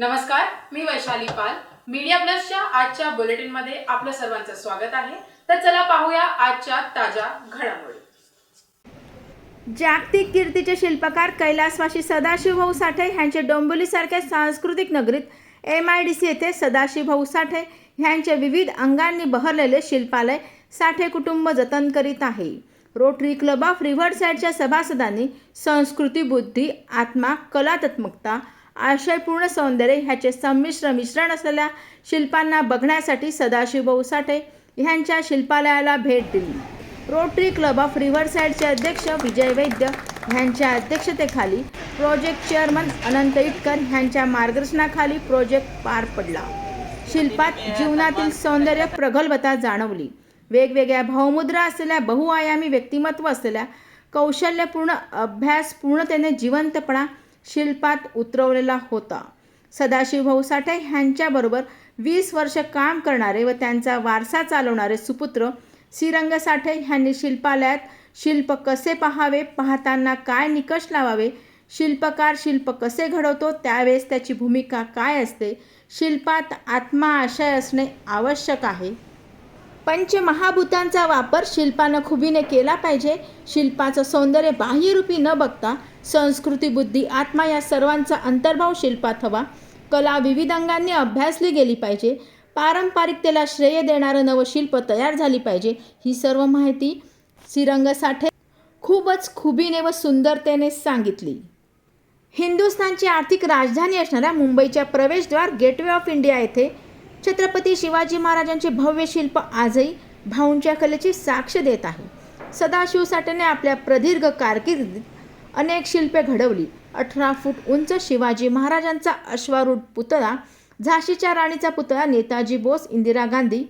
नमस्कार मी वैशाली पाल. मीडिया प्लसच्या आजच्या बुलेटिनमध्ये आपलं सर्वांचं स्वागत आहे. तर चला पाहूया आजच्या ताज्या घडामोडी. जागतिक कीर्तीचे शिल्पकार कैलासवाशी सदाशिवभाऊ साठे ह्यांचे डोंबिवलीसारख्या सांस्कृतिक नगरीत एम आय डी सी येथे सदाशिवभाऊ साठे ह्यांचे विविध अंगांनी बहरलेले शिल्पालय साठे कुटुंब जतन करीत आहे. रोटरी क्लब ऑफ रिव्हरसाईडच्या सभासदांनी संस्कृती बुद्धी आत्मा कलात्मकता आशयपूर्ण सौंदर्य ह्याचे संमिश्र मिश्रण असलेल्या शिल्पांना बघण्यासाठी सदाशिवभाऊ साठे ह्यांच्या शिल्पालयाला भेट दिली. रोटरी क्लब ऑफ रिव्हरसाईडचे अध्यक्ष विजय वैद्य ह्यांच्या अध्यक्षतेखाली प्रोजेक्ट चेअरमन अनंत इटकर ह्यांच्या मार्गदर्शनाखाली प्रोजेक्ट पार पडला. शिल्पात जीवनातील सौंदर्य प्रगल्भता जाणवली. वेगवेगळ्या भावमुद्रा असलेल्या बहुआयामी व्यक्तिमत्व असलेल्या कौशल्यपूर्ण अभ्यास पूर्णतेने जिवंतपणा शिल्पात उतरवलेला होता. सदाशिवभाऊ साठे ह्यांच्याबरोबर वीस वर्ष काम करणारे व त्यांचा वारसा चालवणारे सुपुत्र श्रीरंग साठे ह्यांनी शिल्पालयात शिल्प कसे पाहावे पाहताना काय निकष लावावे शिल्पकार शिल्प कसे घडवतो त्यावेळेस त्याची भूमिका काय असते शिल्पात आत्मा आशय असणे आवश्यक आहे. पंचमहाभूतांचा वापर शिल्पानं खुबीने केला पाहिजे शिल्पाचं सौंदर्य बाह्यरूपी न बघता संस्कृती बुद्धी आत्मा या सर्वांचा अंतर्भाव शिल्पात हवा. कला विविध अंगांनी अभ्यासली गेली पाहिजे. पारंपरिकतेला श्रेय देणारं नवं शिल्प तयार झाली पाहिजे. ही सर्व माहिती श्रीरंग साठे खूपच खुबीने व सुंदरतेने सांगितली. हिंदुस्थानची आर्थिक राजधानी असणाऱ्या मुंबईच्या प्रवेशद्वार गेटवे ऑफ इंडिया येथे छत्रपती शिवाजी महाराजांचे भव्य शिल्प आजही भाऊंच्या कलेची साक्ष देत आहे. सदाशिव साठेने आपल्या प्रदीर्घ कारकिर्दीत अनेक शिल्पे घडवली. अठरा फूट उंच शिवाजी महाराजांचा अश्वारूढ पुतळा झाशीच्या राणीचा पुतळा नेताजी बोस इंदिरा गांधी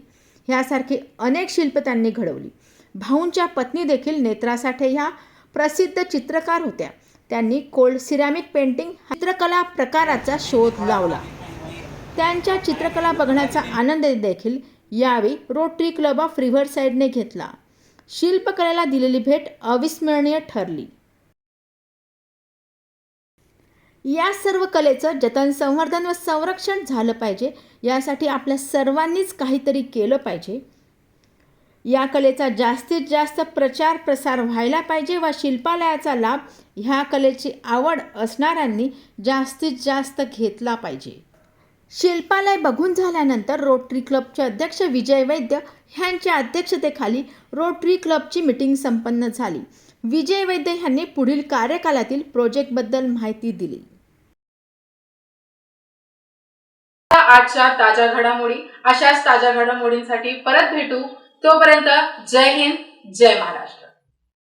ह्यासारखी अनेक शिल्प त्यांनी घडवली. भाऊंच्या पत्नी देखील नेत्रा साठे ह्या प्रसिद्ध चित्रकार होत्या. त्यांनी कोल्ड सिरॅमिक पेंटिंग हा चित्रकला प्रकाराचा शोध लावला. त्यांच्या चित्रकला बघण्याचा आनंद देखील यावेळी रोटरी क्लब ऑफ रिव्हरसाईडने घेतला. शिल्पकलेला दिलेली भेट अविस्मरणीय ठरली. या सर्व कलेचं जतन संवर्धन व संरक्षण झालं पाहिजे यासाठी आपल्या सर्वांनीच काहीतरी केलं पाहिजे. या कलेचा जास्तीत जास्त प्रचार प्रसार व्हायला पाहिजे व शिल्पालयाचा लाभ ह्या कलेची आवड असणाऱ्यांनी जास्तीत जास्त घेतला पाहिजे. शिल्पालय बघून झाल्यानंतर रोटरी क्लबचे अध्यक्ष विजय वैद्य ह्यांच्या अध्यक्षतेखाली रोटरी क्लबची मिटिंग संपन्न झाली. विजय वैद्य यांनी पुढील कार्यकालातील प्रोजेक्टबद्दल माहिती दिली. आजच्या ताज्या घडामोडी अशाच ताज्या घडामोडींसाठी परत भेटू. तोपर्यंत जय हिंद जय महाराष्ट्र.